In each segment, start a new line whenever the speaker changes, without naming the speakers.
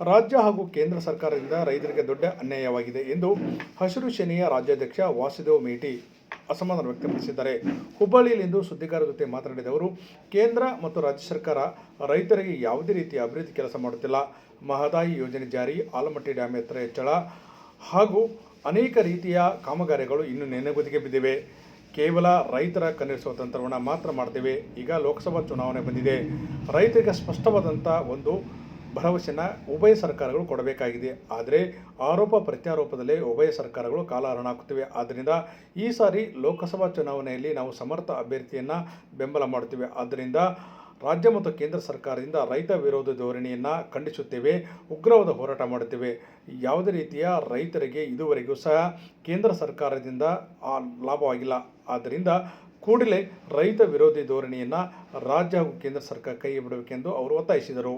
ರಾಜ್ಯ ಹಾಗೂ ಕೇಂದ್ರ ಸರ್ಕಾರದಿಂದ ರೈತರಿಗೆ ದೊಡ್ಡ ಅನ್ಯಾಯವಾಗಿದೆ ಎಂದು ಹಸಿರು ಸೇನೆಯ ರಾಜ್ಯಾಧ್ಯಕ್ಷ ವಾಸುದೇವ್ ಮೇಟಿ ಅಸಮಾಧಾನ ವ್ಯಕ್ತಪಡಿಸಿದ್ದಾರೆ. ಹುಬ್ಬಳ್ಳಿಯಲ್ಲಿಂದು ಸುದ್ದಿಗಾರರ ಜೊತೆ ಮಾತನಾಡಿದ ಅವರು, ಕೇಂದ್ರ ಮತ್ತು ರಾಜ್ಯ ಸರ್ಕಾರ ರೈತರಿಗೆ ಯಾವುದೇ ರೀತಿಯ ಅಭಿವೃದ್ಧಿ ಕೆಲಸ ಮಾಡುತ್ತಿಲ್ಲ. ಮಹದಾಯಿ ಯೋಜನೆ ಜಾರಿ, ಆಲಮಟ್ಟಿ ಡ್ಯಾಮ್ ಎತ್ತರ ಹೆಚ್ಚಳ ಹಾಗೂ ಅನೇಕ ರೀತಿಯ ಕಾಮಗಾರಿಗಳು ಇನ್ನೂ ನೆನೆಗುದಿಗೆ ಬಿದ್ದಿವೆ. ಕೇವಲ ರೈತರ ಕನ್ನಡಿಸುವ ತಂತ್ರವನ್ನು ಮಾತ್ರ ಮಾಡ್ತೇವೆ. ಈಗ ಲೋಕಸಭಾ ಚುನಾವಣೆ ಬಂದಿದೆ. ರೈತರಿಗೆ ಸ್ಪಷ್ಟವಾದಂಥ ಒಂದು ಭರವಸೆನ ಉಭಯ ಸರ್ಕಾರಗಳು ಕೊಡಬೇಕಾಗಿದೆ. ಆದರೆ ಆರೋಪ ಪ್ರತ್ಯಾರೋಪದಲ್ಲೇ ಉಭಯ ಸರ್ಕಾರಗಳು ಕಾಲಹರಣ ಹಾಕುತ್ತಿವೆ ಆದ್ದರಿಂದ ಈ ಸಾರಿ ಲೋಕಸಭಾ ಚುನಾವಣೆಯಲ್ಲಿ ನಾವು ಸಮರ್ಥ ಅಭ್ಯರ್ಥಿಯನ್ನು ಬೆಂಬಲ ಮಾಡುತ್ತೇವೆ. ಆದ್ದರಿಂದ ರಾಜ್ಯ ಮತ್ತು ಕೇಂದ್ರ ಸರ್ಕಾರದಿಂದ ರೈತ ವಿರೋಧ ಧೋರಣೆಯನ್ನು ಖಂಡಿಸುತ್ತೇವೆ. ಉಗ್ರವಾದ ಹೋರಾಟ ಮಾಡುತ್ತೇವೆ. ಯಾವುದೇ ರೀತಿಯ ರೈತರಿಗೆ ಇದುವರೆಗೂ ಸಹ ಕೇಂದ್ರ ಸರ್ಕಾರದಿಂದ ಲಾಭವಾಗಿಲ್ಲ. ಆದ್ದರಿಂದ ಕೂಡಲೇ ರೈತ ವಿರೋಧಿ ಧೋರಣೆಯನ್ನು ರಾಜ್ಯ ಹಾಗೂ ಕೇಂದ್ರ ಸರ್ಕಾರ ಕೈ ಬಿಡಬೇಕೆಂದು ಅವರು ಒತ್ತಾಯಿಸಿದರು.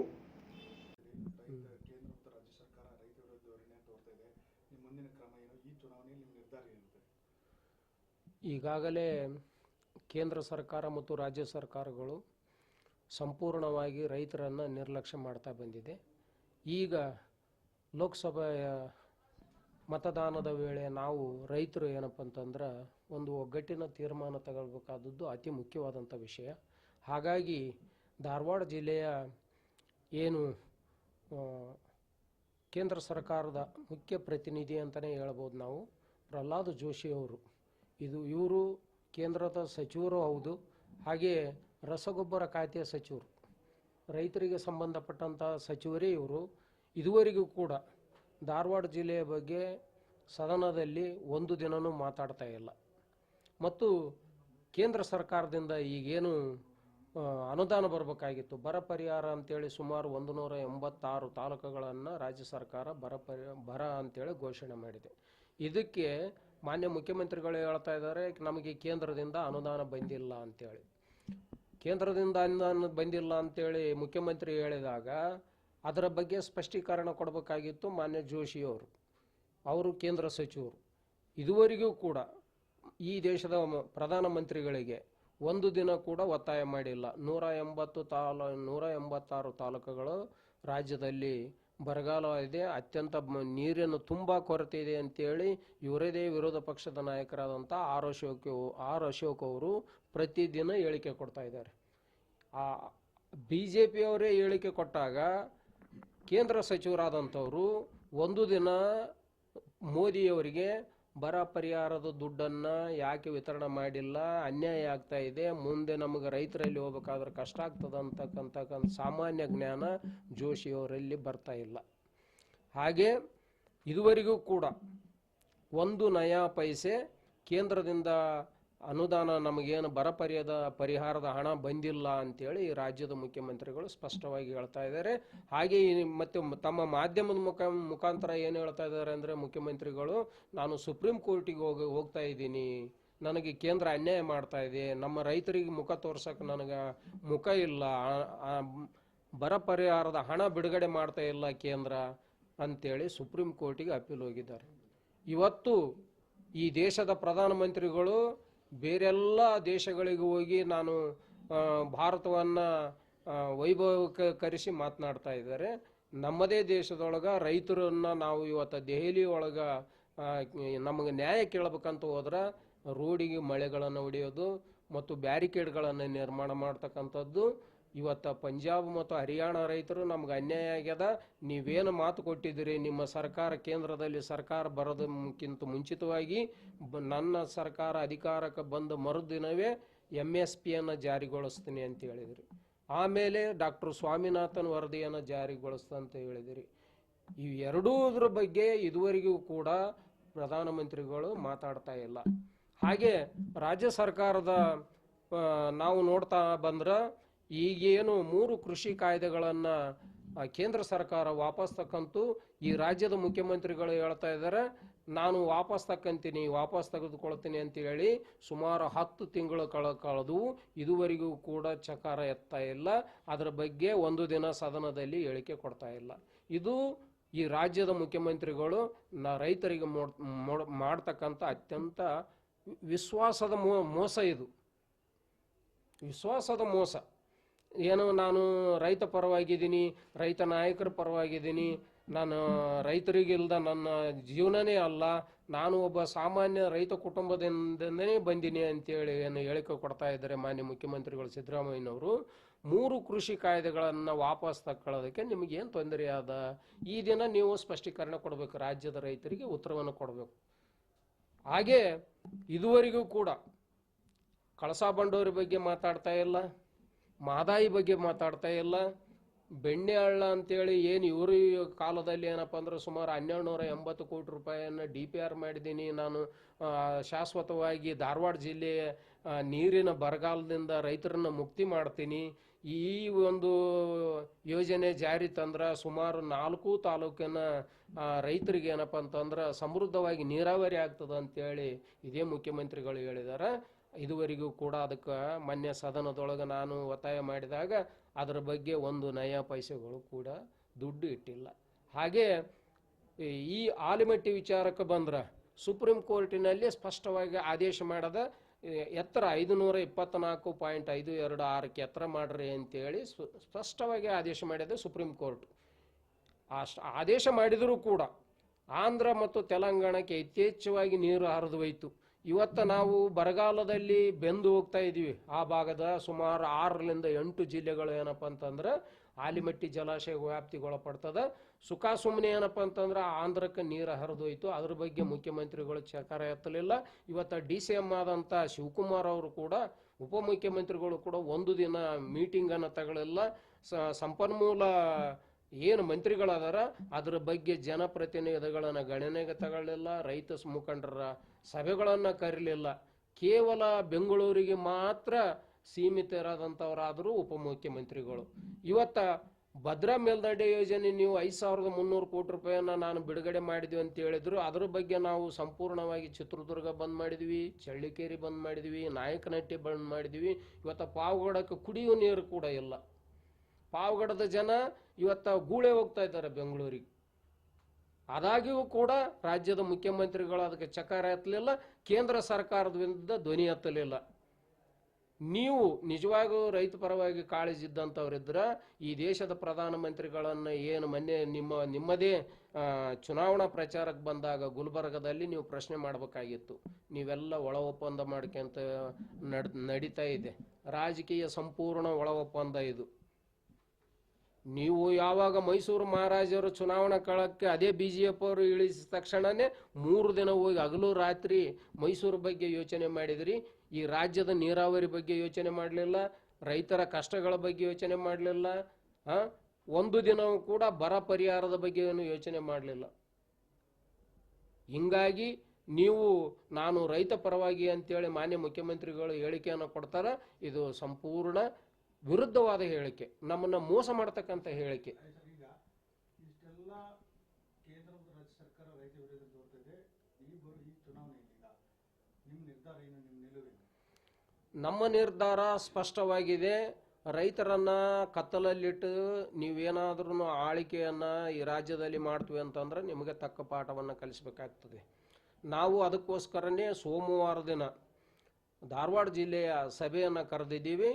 ಈಗಾಗಲೇ ಕೇಂದ್ರ ಸರ್ಕಾರ ಮತ್ತು ರಾಜ್ಯ ಸರ್ಕಾರಗಳು ಸಂಪೂರ್ಣವಾಗಿ ರೈತರನ್ನು ನಿರ್ಲಕ್ಷ್ಯ ಮಾಡ್ತಾ ಬಂದಿದೆ. ಈಗ ಲೋಕಸಭೆಯ ಮತದಾನದ ವೇಳೆ ನಾವು ರೈತರು ಏನಪ್ಪ ಅಂತಂದ್ರೆ ಒಂದು ಒಗ್ಗಟ್ಟಿನ ತೀರ್ಮಾನ ತಗೊಳ್ಬೇಕಾದದ್ದು ಅತಿ ಮುಖ್ಯವಾದಂಥ ವಿಷಯ. ಹಾಗಾಗಿ ಧಾರವಾಡ ಜಿಲ್ಲೆಯ ಏನು ಕೇಂದ್ರ ಸರ್ಕಾರದ ಮುಖ್ಯ ಪ್ರತಿನಿಧಿ ಅಂತಲೇ ಹೇಳ್ಬೋದು ನಾವು, ಪ್ರಹ್ಲಾದ್ ಜೋಶಿ ಅವರು. ಇದು ಇವರು ಕೇಂದ್ರದ ಸಚಿವರು ಹೌದು. ಹಾಗೆ ರಸಗೊಬ್ಬರ ಖಾತೆಯ ಸಚಿವರು, ರೈತರಿಗೆ ಸಂಬಂಧಪಟ್ಟಂಥ ಸಚಿವರೇ ಇವರು. ಇದುವರೆಗೂ ಕೂಡ ಧಾರವಾಡ ಜಿಲ್ಲೆಯ ಬಗ್ಗೆ ಸದನದಲ್ಲಿ ಒಂದು ದಿನನೂ ಮಾತಾಡ್ತಾ ಇಲ್ಲ. ಮತ್ತು ಕೇಂದ್ರ ಸರ್ಕಾರದಿಂದ ಈಗೇನು ಅನುದಾನ ಬರಬೇಕಾಗಿತ್ತು. ಬರ ಪರಿಹಾರ ಅಂತೇಳಿ ಸುಮಾರು ಒಂದು ನೂರ ಎಂಬತ್ತಾರು ತಾಲೂಕುಗಳನ್ನು ರಾಜ್ಯ ಸರ್ಕಾರ ಬರ ಪರಿ, ಬರ ಅಂತೇಳಿ ಘೋಷಣೆ ಮಾಡಿದೆ. ಇದಕ್ಕೆ ಮಾನ್ಯ ಮುಖ್ಯಮಂತ್ರಿಗಳು ಹೇಳ್ತಾ ಇದ್ದಾರೆ, ನಮಗೆ ಕೇಂದ್ರದಿಂದ ಅನುದಾನ ಬಂದಿಲ್ಲ ಅಂತೇಳಿ. ಕೇಂದ್ರದಿಂದ ಅನುದಾನ ಬಂದಿಲ್ಲ ಅಂತೇಳಿ ಮುಖ್ಯಮಂತ್ರಿ ಹೇಳಿದಾಗ ಅದರ ಬಗ್ಗೆ ಸ್ಪಷ್ಟೀಕರಣ ಕೊಡಬೇಕಾಗಿತ್ತು ಮಾನ್ಯ ಜೋಶಿಯವರು. ಅವರು ಕೇಂದ್ರ ಸಚಿವರು. ಇದುವರೆಗೂ ಕೂಡ ಈ ದೇಶದ ಪ್ರಧಾನಮಂತ್ರಿಗಳಿಗೆ ಒಂದು ದಿನ ಕೂಡ ಒತ್ತಾಯ ಮಾಡಿಲ್ಲ. ನೂರ ಎಂಬತ್ತು ತಾಲ, ನೂರ ಎಂಬತ್ತಾರು ತಾಲೂಕುಗಳು ರಾಜ್ಯದಲ್ಲಿ ಬರಗಾಲ ಇದೆ ಅತ್ಯಂತ ನೀರಿನ ತುಂಬ ಕೊರತೆ ಇದೆ ಅಂತೇಳಿ ಇವರದೇ ವಿರೋಧ ಪಕ್ಷದ ನಾಯಕರಾದಂಥ ಆರ್ ಅಶೋಕ್ ಆರ್ ಅಶೋಕ್ ಅವರು ಪ್ರತಿದಿನ ಹೇಳಿಕೆ ಕೊಡ್ತಾ ಇದ್ದಾರೆ. ಆ ಬಿ ಜೆ ಪಿಯವರೇ ಹೇಳಿಕೆ ಕೊಟ್ಟಾಗ ಕೇಂದ್ರ ಸಚಿವರಾದಂಥವರು ಒಂದು ದಿನ ಮೋದಿಯವರಿಗೆ ಬರ ಪರಿಹಾರದ ದುಡ್ಡನ್ನು ಯಾಕೆ ವಿತರಣೆ ಮಾಡಿಲ್ಲ? ಅನ್ಯಾಯ ಆಗ್ತಾ ಇದೆ. ಮುಂದೆ ನಮಗೆ ರೈತರಲ್ಲಿ ಹೋಗ್ಬೇಕಾದ್ರೆ ಕಷ್ಟ ಆಗ್ತದೆ ಅಂತಕ್ಕಂತಕ್ಕಂಥ ಸಾಮಾನ್ಯ ಜ್ಞಾನ ಜೋಶಿಯವರಲ್ಲಿ ಬರ್ತಾ ಇಲ್ಲ. ಹಾಗೆ ಇದುವರೆಗೂ ಕೂಡ ಒಂದು ನಯಾ ಪೈಸೆ ಕೇಂದ್ರದಿಂದ ಅನುದಾನ ನಮಗೇನು ಬರ ಪರಿಯದ ಪರಿಹಾರದ ಹಣ ಬಂದಿಲ್ಲ ಅಂತೇಳಿ ರಾಜ್ಯದ ಮುಖ್ಯಮಂತ್ರಿಗಳು ಸ್ಪಷ್ಟವಾಗಿ ಹೇಳ್ತಾ ಇದ್ದಾರೆ. ಹಾಗೆ ಮತ್ತೆ ತಮ್ಮ ಮಾಧ್ಯಮದ ಮುಖ ಮುಖಾಂತರ ಏನು ಹೇಳ್ತಾ ಇದ್ದಾರೆ ಅಂದರೆ ಮುಖ್ಯಮಂತ್ರಿಗಳು, ನಾನು ಸುಪ್ರೀಂ ಕೋರ್ಟಿಗೆ ಹೋಗಿ ಹೋಗ್ತಾ ಇದ್ದೀನಿ. ನನಗೆ ಕೇಂದ್ರ ಅನ್ಯಾಯ ಮಾಡ್ತಾ ಇದೆ. ನಮ್ಮ ರೈತರಿಗೆ ಮುಖ ತೋರ್ಸಕ್ಕೆ ನನಗೆ ಮುಖ ಇಲ್ಲ. ಬರ ಪರಿಹಾರದ ಹಣ ಬಿಡುಗಡೆ ಮಾಡ್ತಾ ಇಲ್ಲ ಕೇಂದ್ರ ಅಂತೇಳಿ ಸುಪ್ರೀಂ ಕೋರ್ಟಿಗೆ ಅಪೀಲ್ ಹೋಗಿದ್ದಾರೆ. ಇವತ್ತು ಈ ದೇಶದ ಪ್ರಧಾನಮಂತ್ರಿಗಳು ಬೇರೆಲ್ಲ ದೇಶಗಳಿಗೆ ಹೋಗಿ ನಾನು ಭಾರತವನ್ನು ವೈಭವೀಕರಿಸಿ ಮಾತನಾಡ್ತಾ ಇದ್ದಾರೆ. ನಮ್ಮದೇ ದೇಶದೊಳಗೆ ರೈತರನ್ನ ನಾವು ಇವತ್ತು ದೆಹಲಿ ಒಳಗೆ ನಮಗೆ ನ್ಯಾಯ ಕೇಳಬೇಕಂತ ಹೋದ್ರೆ ರೋಡಿಗೆ ಮಳೆಗಳನ್ನು ಹೊಡೆಯೋದು ಮತ್ತು ಬ್ಯಾರಿಕೇಡ್ಗಳನ್ನು ನಿರ್ಮಾಣ ಮಾಡ್ತಕ್ಕಂಥದ್ದು ಇವತ್ತು ಪಂಜಾಬ್ ಮತ್ತು ಹರಿಯಾಣ ರೈತರು ನಮ್ಗೆ ಅನ್ಯಾಯ ಆಗ್ಯದ. ನೀವೇನು ಮಾತು ಕೊಟ್ಟಿದ್ದೀರಿ? ನಿಮ್ಮ ಸರ್ಕಾರ ಕೇಂದ್ರದಲ್ಲಿ ಸರ್ಕಾರ ಬರೋದಕ್ಕಿಂತ ಮುಂಚಿತವಾಗಿ ನನ್ನ ಸರ್ಕಾರ ಅಧಿಕಾರಕ್ಕೆ ಬಂದ ಮರುದಿನವೇ ಎಂ ಎಸ್ ಪಿಯನ್ನು ಜಾರಿಗೊಳಿಸ್ತೀನಿ ಅಂತ ಹೇಳಿದಿರಿ. ಆಮೇಲೆ ಡಾಕ್ಟರ್ ಸ್ವಾಮಿನಾಥನ್ ವರದಿಯನ್ನು ಜಾರಿಗೊಳಿಸ್ತಂತ ಹೇಳಿದಿರಿ. ಈ ಎರಡೂದ್ರ ಬಗ್ಗೆ ಇದುವರೆಗೂ ಕೂಡ ಪ್ರಧಾನಮಂತ್ರಿಗಳು ಮಾತಾಡ್ತಾ ಇಲ್ಲ. ಹಾಗೆ ರಾಜ್ಯ ಸರ್ಕಾರದ ನಾವು ನೋಡ್ತಾ ಬಂದ್ರೆ ಈಗೇನು ಮೂರು ಕೃಷಿ ಕಾಯ್ದೆಗಳನ್ನು ಕೇಂದ್ರ ಸರ್ಕಾರ ವಾಪಸ್ ತಕ್ಕಂತು ಈ ರಾಜ್ಯದ ಮುಖ್ಯಮಂತ್ರಿಗಳು ಹೇಳ್ತಾ ಇದ್ದಾರೆ, ನಾನು ವಾಪಸ್ ತಕ್ಕಂತೀನಿ, ವಾಪಸ್ ತೆಗೆದುಕೊಳ್ತೀನಿ ಅಂತ ಹೇಳಿ ಸುಮಾರು ಹತ್ತು ತಿಂಗಳು ಕಳ ಕಳೆದು ಇದುವರೆಗೂ ಕೂಡ ಚಕಾರ ಎತ್ತಾ ಇಲ್ಲ. ಅದರ ಬಗ್ಗೆ ಒಂದು ದಿನ ಸದನದಲ್ಲಿ ಹೇಳಿಕೆ ಕೊಡ್ತಾ ಇಲ್ಲ. ಇದು ಈ ರಾಜ್ಯದ ಮುಖ್ಯಮಂತ್ರಿಗಳು ನ ರೈತರಿಗೆ ಮೋಡ್, ಮೋಡ್- ಮಾಡ್ತಕ್ಕಂಥ ಅತ್ಯಂತ ವಿಶ್ವಾಸದ ಮೋಸ ಇದು. ವಿಶ್ವಾಸದ ಮೋಸ. ಏನು ನಾನು ರೈತ ಪರವಾಗಿದ್ದೀನಿ, ರೈತ ನಾಯಕರ ಪರವಾಗಿದ್ದೀನಿ, ನಾನು ರೈತರಿಗಿಲ್ದ ನನ್ನ ಜೀವನನೇ ಅಲ್ಲ, ನಾನು ಒಬ್ಬ ಸಾಮಾನ್ಯ ರೈತ ಕುಟುಂಬದಿಂದನೇ ಬಂದೀನಿ ಅಂತೇಳಿ ಏನು ಹೇಳಿಕೆ ಕೊಡ್ತಾ ಇದ್ದಾರೆ ಮಾನ್ಯ ಮುಖ್ಯಮಂತ್ರಿಗಳು ಸಿದ್ದರಾಮಯ್ಯನವರು. ಮೂರು ಕೃಷಿ ಕಾಯ್ದೆಗಳನ್ನು ವಾಪಸ್ ತಕ್ಕೊಳ್ಳೋದಕ್ಕೆ ನಿಮಗೇನು ತೊಂದರೆ ಅದ? ಈ ದಿನ ನೀವು ಸ್ಪಷ್ಟೀಕರಣ ಕೊಡಬೇಕು, ರಾಜ್ಯದ ರೈತರಿಗೆ ಉತ್ತರವನ್ನು ಕೊಡಬೇಕು. ಹಾಗೆ ಇದುವರೆಗೂ ಕೂಡ ಕಳಸಾ ಬಂಡೂರಿ ಬಗ್ಗೆ ಮಾತಾಡ್ತಾ ಇಲ್ಲ. ಮಾದಾಯಿ ಬಗ್ಗೆ ಮಾತಾಡ್ತಾ ಇಲ್ಲ. ಬೆಣ್ಣೆ ಹಳ್ಳ ಅಂತೇಳಿ ಏನು ಇವರು ಕಾಲದಲ್ಲಿ ಏನಪ್ಪ ಅಂದ್ರೆ ಸುಮಾರು ಹನ್ನೆರಡು ನೂರ ಎಂಬತ್ತು ಕೋಟಿ ರೂಪಾಯಿಯನ್ನು ಡಿ ಪಿ ಆರ್ ಮಾಡಿದ್ದೀನಿ. ನಾನು ಶಾಶ್ವತವಾಗಿ ಧಾರವಾಡ ಜಿಲ್ಲೆಯ ನೀರಿನ ಬರಗಾಲದಿಂದ ರೈತರನ್ನ ಮುಕ್ತಿ ಮಾಡ್ತೀನಿ. ಈ ಒಂದು ಯೋಜನೆ ಜಾರಿ ತಂದ್ರೆ ಸುಮಾರು ನಾಲ್ಕು ತಾಲೂಕಿನ ರೈತರಿಗೆ ಏನಪ್ಪ ಅಂತಂದ್ರೆ ಸಮೃದ್ಧವಾಗಿ ನೀರಾವರಿ ಆಗ್ತದೆ ಅಂತೇಳಿ ಇದೇ ಮುಖ್ಯಮಂತ್ರಿಗಳು ಹೇಳಿದ್ದಾರೆ ಇದುವರೆಗೂ ಕೂಡ ಅದಕ್ಕೆ ಮೊನ್ನೆ ಸದನದೊಳಗೆ ನಾನು ಒತ್ತಾಯ ಮಾಡಿದಾಗ ಅದರ ಬಗ್ಗೆ ಒಂದು ನಯ ಪೈಸೆಗಳು ಕೂಡ ದುಡ್ಡು ಇಟ್ಟಿಲ್ಲ. ಹಾಗೆ ಈ- ಆಲಿಮಟ್ಟಿ ವಿಚಾರಕ್ಕೆ ಬಂದ್ರೆ ಸುಪ್ರೀಂ ಕೋರ್ಟಿನಲ್ಲಿ ಸ್ಪಷ್ಟವಾಗಿ ಆದೇಶ ಮಾಡದ ಎತ್ತರ ಐದುನೂರ ಇಪ್ಪತ್ನಾಲ್ಕು ಪಾಯಿಂಟ್ ಐದು ಎರಡು ಆರಕ್ಕೆ ಎತ್ತರ ಮಾಡ್ರಿ ಅಂತೇಳಿ ಸ್ಪ- ಸ್ಪಷ್ಟವಾಗಿ ಆದೇಶ ಮಾಡಿದೆ ಸುಪ್ರೀಂ ಕೋರ್ಟ್. ಅಷ್ಟು ಆದೇಶ ಮಾಡಿದರೂ ಕೂಡ ಆಂಧ್ರ ಮತ್ತು ತೆಲಂಗಾಣಕ್ಕೆ ಯಥೇಚ್ಛವಾಗಿ ನೀರು ಹರಿದು ಹೋಯ್ತು. ಇವತ್ತು ನಾವು ಬರಗಾಲದಲ್ಲಿ ಬೆಂದು ಹೋಗ್ತಾ ಇದ್ದೀವಿ ಆ ಭಾಗದ ಸುಮಾರು ಆರರಿಂದ ಎಂಟು ಜಿಲ್ಲೆಗಳು ಏನಪ್ಪ ಅಂತಂದ್ರೆ ಆಲಿಮಟ್ಟಿ ಜಲಾಶಯ ವ್ಯಾಪ್ತಿಗೊಳಪಡ್ತದೆ. ಸುಖ ಸುಮ್ಮನೆ ಏನಪ್ಪ ಅಂತಂದ್ರೆ ಆಂಧ್ರಕ್ಕೆ ನೀರು ಹರಿದೋಯ್ತು. ಅದ್ರ ಬಗ್ಗೆ ಮುಖ್ಯಮಂತ್ರಿಗಳು ಚಕಾರ ಎತ್ತಲಿಲ್ಲ. ಇವತ್ತು ಡಿ ಸಿ ಎಂ ಆದಂಥ ಶಿವಕುಮಾರ್ ಅವರು ಕೂಡ, ಉಪಮುಖ್ಯಮಂತ್ರಿಗಳು ಕೂಡ ಒಂದು ದಿನ ಮೀಟಿಂಗನ್ನು ತಗೊಳ್ಳಿಲ್ಲ. ಸಂಪನ್ಮೂಲ ಏನು ಮಂತ್ರಿಗಳದಾರ, ಅದ್ರ ಬಗ್ಗೆ ಜನಪ್ರತಿನಿಧಿಗಳನ್ನು ಗಣನೆಗೆ ತಗೊಳ್ಳಿಲ್ಲ, ರೈತ ಮುಖಂಡರ ಸಭೆಗಳನ್ನು ಕರೀಲಿಲ್ಲ. ಕೇವಲ ಬೆಂಗಳೂರಿಗೆ ಮಾತ್ರ ಸೀಮಿತರಾದಂಥವರಾದರೂ ಉಪಮುಖ್ಯಮಂತ್ರಿಗಳು. ಇವತ್ತ ಭದ್ರಾ ಮೇಲ್ದಂಡೆ ಯೋಜನೆ ನೀವು ಐದು ಸಾವಿರದ ಮುನ್ನೂರು ಕೋಟಿ ರೂಪಾಯಿಯನ್ನು ನಾನು ಬಿಡುಗಡೆ ಮಾಡಿದ್ವಿ ಅಂತ ಹೇಳಿದ್ರು, ಅದ್ರ ಬಗ್ಗೆ ನಾವು ಸಂಪೂರ್ಣವಾಗಿ ಚಿತ್ರದುರ್ಗ ಬಂದ್ ಮಾಡಿದ್ವಿ, ಚಳ್ಳಿಕೇರಿ ಬಂದ್ ಮಾಡಿದ್ವಿ, ನಾಯಕನಹಟ್ಟಿ ಬಂದ್ ಮಾಡಿದ್ವಿ. ಇವತ್ತು ಪಾವಗಡಕ್ಕೆ ಕುಡಿಯುವ ನೀರು ಕೂಡ ಇಲ್ಲ. ಪಾವಗಡದ ಜನ ಇವತ್ತ ಗೂಳೆ ಹೋಗ್ತಾ ಇದ್ದಾರೆ ಬೆಂಗಳೂರಿಗೆ. ಆದಾಗ್ಯೂ ಕೂಡ ರಾಜ್ಯದ ಮುಖ್ಯಮಂತ್ರಿಗಳು ಅದಕ್ಕೆ ಚಕಾರ ಎತ್ತಲಿಲ್ಲ, ಕೇಂದ್ರ ಸರ್ಕಾರದ ಧ್ವನಿ ಎತ್ತಲಿಲ್ಲ. ನೀವು ನಿಜವಾಗೂ ರೈತ ಪರವಾಗಿ ಕಾಳಜಿ ಇದ್ದಂಥವ್ರಿದ್ರೆ ಈ ದೇಶದ ಪ್ರಧಾನಮಂತ್ರಿಗಳನ್ನು ಏನು ಮೊನ್ನೆ ನಿಮ್ಮ, ನಿಮ್ಮದೇ ಚುನಾವಣಾ ಪ್ರಚಾರಕ್ಕೆ ಬಂದಾಗ ಗುಲ್ಬರ್ಗದಲ್ಲಿ ನೀವು ಪ್ರಶ್ನೆ ಮಾಡಬೇಕಾಗಿತ್ತು. ನೀವೆಲ್ಲ ಒಳ ಒಪ್ಪಂದ ಮಾಡ್ಕೊಂತ ನಡ್, ನಡೀತಾ ಇದೆ. ರಾಜಕೀಯ ಸಂಪೂರ್ಣ ಒಳ ಒಪ್ಪಂದ ಇದು. ನೀವು ಯಾವಾಗ ಮೈಸೂರು ಮಹಾರಾಜರು ಚುನಾವಣಾ ಕಳಕ್ಕೆ ಅದೇ ಬಿ ಜೆ ಪಿ ಅವರು ಇಳಿಸಿದ ತಕ್ಷಣನೇ ಮೂರು ದಿನ ಹೋಗಿ ಹಗಲು ರಾತ್ರಿ ಮೈಸೂರು ಬಗ್ಗೆ ಯೋಚನೆ ಮಾಡಿದ್ರಿ. ಈ ರಾಜ್ಯದ ನೀರಾವರಿ ಬಗ್ಗೆ ಯೋಚನೆ ಮಾಡಲಿಲ್ಲ, ರೈತರ ಕಷ್ಟಗಳ ಬಗ್ಗೆ ಯೋಚನೆ ಮಾಡಲಿಲ್ಲ ಒಂದು ದಿನವೂ ಕೂಡ ಬರ ಪರಿಹಾರದ ಬಗ್ಗೆ ಏನು ಯೋಚನೆ ಮಾಡಲಿಲ್ಲ. ಹಿಂಗಾಗಿ ನೀವು, ನಾನು ರೈತ ಪರವಾಗಿ ಅಂತೇಳಿ ಮಾನ್ಯ ಮುಖ್ಯಮಂತ್ರಿಗಳು ಹೇಳಿಕೆಯನ್ನು ಕೊಡ್ತಾರೆ. ಇದು ಸಂಪೂರ್ಣ ವಿರುದ್ಧವಾದ ಹೇಳಿಕೆ ನಮ್ಮನ್ನ ಮೋಸ ಮಾಡತಕ್ಕಂತ ಹೇಳಿಕೆ.
ನಮ್ಮ ನಿರ್ಧಾರ
ಸ್ಪಷ್ಟವಾಗಿದೆ. ರೈತರನ್ನ ಕತ್ತಲಲ್ಲಿಟ್ಟು ನೀವೇನಾದ್ರೂ ಆಳಿಕೆಯನ್ನ ಈ ರಾಜ್ಯದಲ್ಲಿ ಮಾಡ್ತೀವಿ ಅಂತಂದ್ರೆ ನಿಮಗೆ ತಕ್ಕ ಪಾಠವನ್ನು ಕಲಿಸಬೇಕಾಗ್ತದೆ. ನಾವು ಅದಕ್ಕೋಸ್ಕರನೇ ಸೋಮವಾರ ದಿನ ಧಾರವಾಡ ಜಿಲ್ಲೆಯ ಸಭೆಯನ್ನು ಕರೆದಿದ್ದೀವಿ.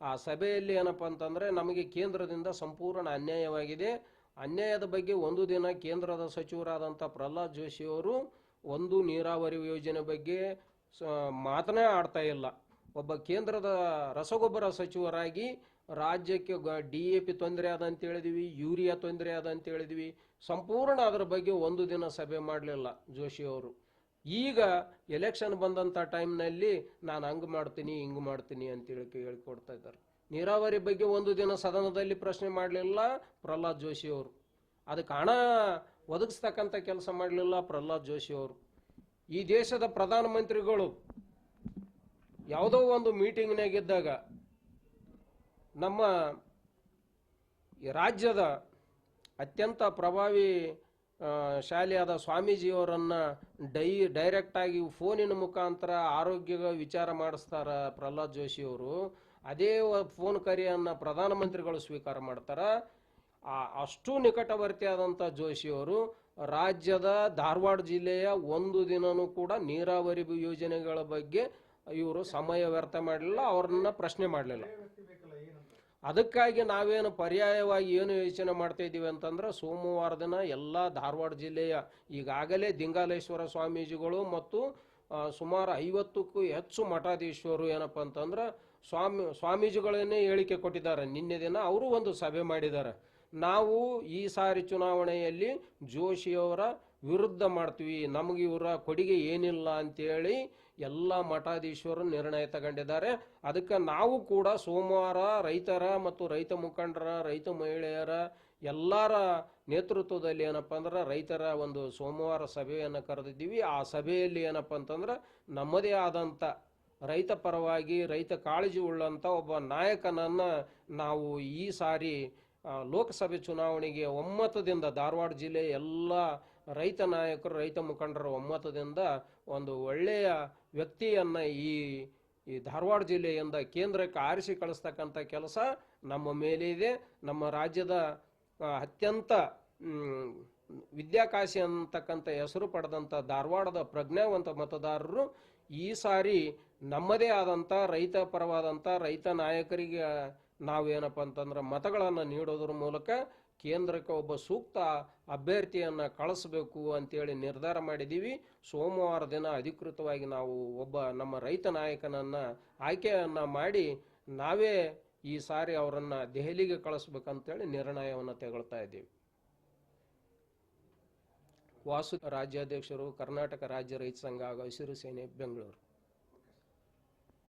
ಆ ಸಭೆಯಲ್ಲಿ ಏನಪ್ಪ ಅಂತಂದರೆ ನಮಗೆ ಕೇಂದ್ರದಿಂದ ಸಂಪೂರ್ಣ ಅನ್ಯಾಯವಾಗಿದೆ. ಅನ್ಯಾಯದ ಬಗ್ಗೆ ಒಂದು ದಿನ ಕೇಂದ್ರದ ಸಚಿವರಾದಂಥ ಪ್ರಹ್ಲಾದ್ ಜೋಶಿಯವರು ಒಂದು ನೀರಾವರಿ ಯೋಜನೆ ಬಗ್ಗೆ ಸ ಮಾತನೇ ಆಡ್ತಾ ಇಲ್ಲ. ಒಬ್ಬ ಕೇಂದ್ರದ ರಸಗೊಬ್ಬರ ಸಚಿವರಾಗಿ ರಾಜ್ಯಕ್ಕೆ ಡಿ ಎ ಪಿ ತೊಂದರೆ ಅದ ಅಂತ ಹೇಳಿದ್ವಿ, ಯೂರಿಯಾ ತೊಂದರೆ ಅದ ಅಂತ ಹೇಳಿದ್ವಿ. ಸಂಪೂರ್ಣ ಅದರ ಬಗ್ಗೆ ಒಂದು ದಿನ ಸಭೆ ಮಾಡಲಿಲ್ಲ ಜೋಶಿ ಅವರು. ಈಗ ಎಲೆಕ್ಷನ್ ಬಂದಂಥ ಟೈಮ್ನಲ್ಲಿ ನಾನು ಹಂಗೆ ಮಾಡ್ತೀನಿ, ಹಿಂಗೆ ಮಾಡ್ತೀನಿ ಅಂತೇಳಿ ಹೇಳ್ಕೊಡ್ತಾ ಇದ್ದಾರೆ. ನೀರಾವರಿ ಬಗ್ಗೆ ಒಂದು ದಿನ ಸದನದಲ್ಲಿ ಪ್ರಶ್ನೆ ಮಾಡಲಿಲ್ಲ ಪ್ರಹ್ಲಾದ್ ಜೋಶಿ ಅವರು. ಅದಕ್ಕೆ ಹಣ ಒದಗಿಸ್ತಕ್ಕಂಥ ಕೆಲಸ ಮಾಡಲಿಲ್ಲ ಪ್ರಹ್ಲಾದ್ ಜೋಶಿ ಅವರು. ಈ ದೇಶದ ಪ್ರಧಾನಮಂತ್ರಿಗಳು ಯಾವುದೋ ಒಂದು ಮೀಟಿಂಗ್ನಾಗಿದ್ದಾಗ ನಮ್ಮ ರಾಜ್ಯದ ಅತ್ಯಂತ ಪ್ರಭಾವಿ ಶಾಲೆಯಾದ ಸ್ವಾಮೀಜಿಯವರನ್ನು ಡೈ ಡೈರೆಕ್ಟಾಗಿ ಫೋನಿನ ಮುಖಾಂತರ ಆರೋಗ್ಯ ವಿಚಾರ ಮಾಡಿಸ್ತಾರೆ ಪ್ರಹ್ಲಾದ್ ಜೋಶಿ ಅವರು. ಅದೇ ಫೋನ್ ಕರೆಯನ್ನು ಪ್ರಧಾನಮಂತ್ರಿಗಳು ಸ್ವೀಕಾರ ಮಾಡ್ತಾರೆ. ಅಷ್ಟು ನಿಕಟವರ್ತಿಯಾದಂಥ ಜೋಶಿಯವರು ರಾಜ್ಯದ ಧಾರವಾಡ ಜಿಲ್ಲೆಯ ಒಂದು ದಿನನೂ ಕೂಡ ನೀರಾವರಿ ಯೋಜನೆಗಳ ಬಗ್ಗೆ ಇವರು ಸಮಯ ವ್ಯರ್ಥ ಮಾಡಲಿಲ್ಲ, ಅವ್ರನ್ನ ಪ್ರಶ್ನೆ ಮಾಡಲಿಲ್ಲ. ಅದಕ್ಕಾಗಿ ನಾವೇನು ಪರ್ಯಾಯವಾಗಿ ಏನು ಯೋಚನೆ ಮಾಡ್ತಾ ಇದ್ದೀವಿ ಅಂತಂದ್ರೆ ಸೋಮವಾರ ದಿನ ಎಲ್ಲ ಧಾರವಾಡ ಜಿಲ್ಲೆಯ ಈಗಾಗಲೇ ದಿಂಗಾಲೇಶ್ವರ ಸ್ವಾಮೀಜಿಗಳು ಮತ್ತು ಸುಮಾರು ಐವತ್ತಕ್ಕೂ ಹೆಚ್ಚು ಮಠಾಧೀಶ್ವರು ಏನಪ್ಪ ಅಂತಂದ್ರೆ ಸ್ವಾಮಿ, ಸ್ವಾಮೀಜಿಗಳನ್ನೇ ಹೇಳಿಕೆ ಕೊಟ್ಟಿದ್ದಾರೆ. ನಿನ್ನೆ ದಿನ ಅವರು ಒಂದು ಸಭೆ ಮಾಡಿದ್ದಾರೆ. ನಾವು ಈ ಸಾರಿ ಚುನಾವಣೆಯಲ್ಲಿ ಜೋಶಿಯವರ ವಿರುದ್ಧ ಮಾಡ್ತೀವಿ, ನಮಗೆ ಇವರ ಕೊಡುಗೆ ಏನಿಲ್ಲ ಅಂತೇಳಿ ಎಲ್ಲ ಮಠಾಧೀಶರು ನಿರ್ಣಯ ತಗೊಂಡಿದ್ದಾರೆ. ಅದಕ್ಕೆ ನಾವು ಕೂಡ ಸೋಮವಾರ ರೈತರ ಮತ್ತು ರೈತ ಮುಖಂಡರ, ರೈತ ಮಹಿಳೆಯರ ಎಲ್ಲರ ನೇತೃತ್ವದಲ್ಲಿ ಏನಪ್ಪ ಅಂದ್ರೆ ರೈತರ ಒಂದು ಸೋಮವಾರ ಸಭೆಯನ್ನು ಕರೆದಿದ್ದೀವಿ. ಆ ಸಭೆಯಲ್ಲಿ ಏನಪ್ಪ ಅಂತಂದ್ರೆ ನಮ್ಮದೇ ಆದಂಥ ರೈತ ಪರವಾಗಿ, ರೈತ ಕಾಳಜಿ ಉಳ್ಳಂಥ ಒಬ್ಬ ನಾಯಕನನ್ನು ನಾವು ಈ ಸಾರಿ ಲೋಕಸಭೆ ಚುನಾವಣೆಗೆ ಒಮ್ಮತದಿಂದ ಧಾರವಾಡ ಜಿಲ್ಲೆ ಎಲ್ಲ ರೈತ ನಾಯಕರು, ರೈತ ಮುಖಂಡರ ಒಮ್ಮತದಿಂದ ಒಂದು ಒಳ್ಳೆಯ ವ್ಯಕ್ತಿಯನ್ನ ಈ ಈ ಧಾರವಾಡ ಜಿಲ್ಲೆಯಿಂದ ಕೇಂದ್ರಕ್ಕೆ ಆರಿಸಿ ಕಳಿಸ್ತಕ್ಕಂಥ ಕೆಲಸ ನಮ್ಮ ಮೇಲೆ ಇದೆ. ನಮ್ಮ ರಾಜ್ಯದ ಅತ್ಯಂತ ವಿದ್ಯಾಕಾಶಿ ಅಂತಕ್ಕಂಥ ಹೆಸರು ಪಡೆದಂಥ ಧಾರವಾಡದ ಪ್ರಜ್ಞಾವಂತ ಮತದಾರರು ಈ ಸಾರಿ ನಮ್ಮದೇ ಆದಂಥ ರೈತ ಪರವಾದಂಥ ರೈತ ನಾಯಕರಿಗೆ ನಾವೇನಪ್ಪ ಅಂತಂದ್ರೆ ಮತಗಳನ್ನು ನೀಡೋದ್ರ ಮೂಲಕ ಕೇಂದ್ರಕ್ಕೆ ಒಬ್ಬ ಸೂಕ್ತ ಅಭ್ಯರ್ಥಿಯನ್ನು ಕಳಿಸ್ಬೇಕು ಅಂತೇಳಿ ನಿರ್ಧಾರ ಮಾಡಿದ್ದೀವಿ. ಸೋಮವಾರ ದಿನ ಅಧಿಕೃತವಾಗಿ ನಾವು ಒಬ್ಬ ನಮ್ಮ ರೈತ ನಾಯಕನನ್ನು ಆಯ್ಕೆಯನ್ನು ಮಾಡಿ ನಾವೇ ಈ ಸಾರಿ ಅವರನ್ನು ದೆಹಲಿಗೆ ಕಳಿಸ್ಬೇಕಂತೇಳಿ ನಿರ್ಣಯವನ್ನು ತಗೊಳ್ತಾ ಇದ್ದೀವಿ. ವಾಸು ರಾಜ್ಯಾಧ್ಯಕ್ಷರು, ಕರ್ನಾಟಕ ರಾಜ್ಯ ರೈತ ಸಂಘ ಹಾಗೂ ಹಸಿರು ಸೇನೆ, ಬೆಂಗಳೂರು.